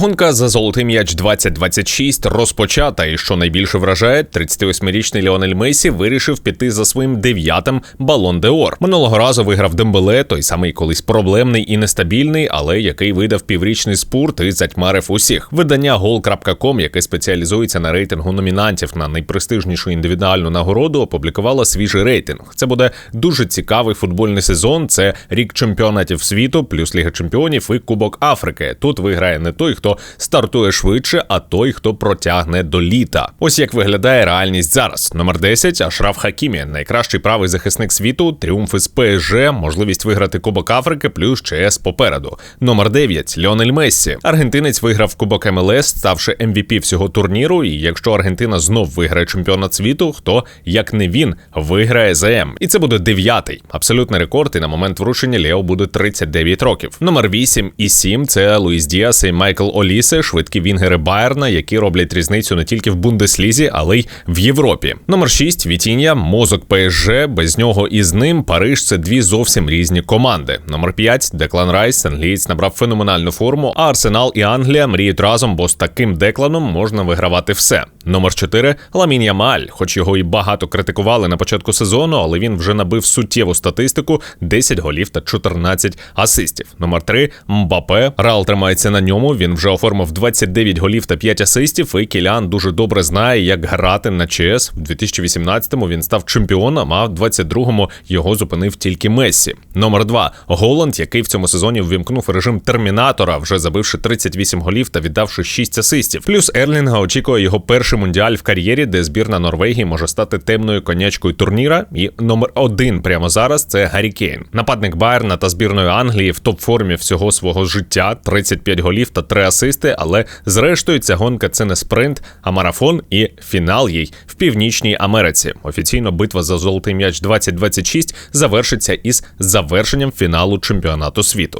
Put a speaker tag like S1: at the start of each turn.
S1: Гонка за золотий м'яч 2026 розпочата. І що найбільше вражає, 38-річний Ліонель Месі вирішив піти за своїм дев'ятим балон де Ор. Минулого разу виграв Дембеле, той самий колись проблемний і нестабільний, але який видав піврічний спорт і затьмарив усіх. Видання Goal.com, яке спеціалізується на рейтингу номінантів на найпрестижнішу індивідуальну нагороду, опублікувало свіжий рейтинг. Це буде дуже цікавий футбольний сезон. Це рік чемпіонатів світу, плюс Ліга Чемпіонів і Кубок Африки. Тут виграє не той, хто стартує швидше, а той, хто протягне до літа. Ось як виглядає реальність зараз. Номер 10 Ашраф Хакімі, найкращий правий захисник світу, тріумф із ПСЖ, можливість виграти Кубок Африки, плюс ЧС попереду. Номер 9 Ліонель Мессі. Аргентинець виграв Кубок МЛС, ставши MVP всього турніру. І якщо Аргентина знов виграє чемпіонат світу, хто як не він виграє ЗМ. І це буде дев'ятий абсолютний рекорд. І на момент вручення Лео буде 39 років. Номер 8 і 7 це Луїс Діас і Майкл Олісе, швидкі вінгери Байерна, які роблять різницю не тільки в Бундеслізі, але й в Європі. Номер 6 Вітіння, мозок ПСЖ. Без нього і з ним Париж це дві зовсім різні команди. Номер 5 Деклан Райс, англієць набрав феноменальну форму. А Арсенал і Англія мріють разом, бо з таким декланом можна вигравати все. Номер 4 Ламін Ямаль, хоч його і багато критикували на початку сезону, але він вже набив суттєву статистику: 10 голів та 14 асистів. Номер 3 Мбапе. Реал тримається на ньому. Він вже оформив 29 голів та 5 асистів. І Кілян дуже добре знає, як грати на ЧС. В 2018-му він став чемпіоном, а в 22-му його зупинив тільки Мессі. Номер 2 Голланд, який в цьому сезоні ввімкнув режим термінатора, вже забивши 38 голів та віддавши 6 асистів. Плюс Ерлінга очікує його перший мундіаль в кар'єрі, де збірна Норвегії може стати темною конячкою турніра. І номер один прямо зараз це Гаррі Кейн. Нападник Байерна та збірної Англії в топ-формі всього свого життя 35 голів та 3 асисти. Але зрештою ця гонка це не спринт, а марафон і фінал їй в північній Америці. Офіційно битва за золотий м'яч 2026 завершиться із завершенням фіналу чемпіонату світу.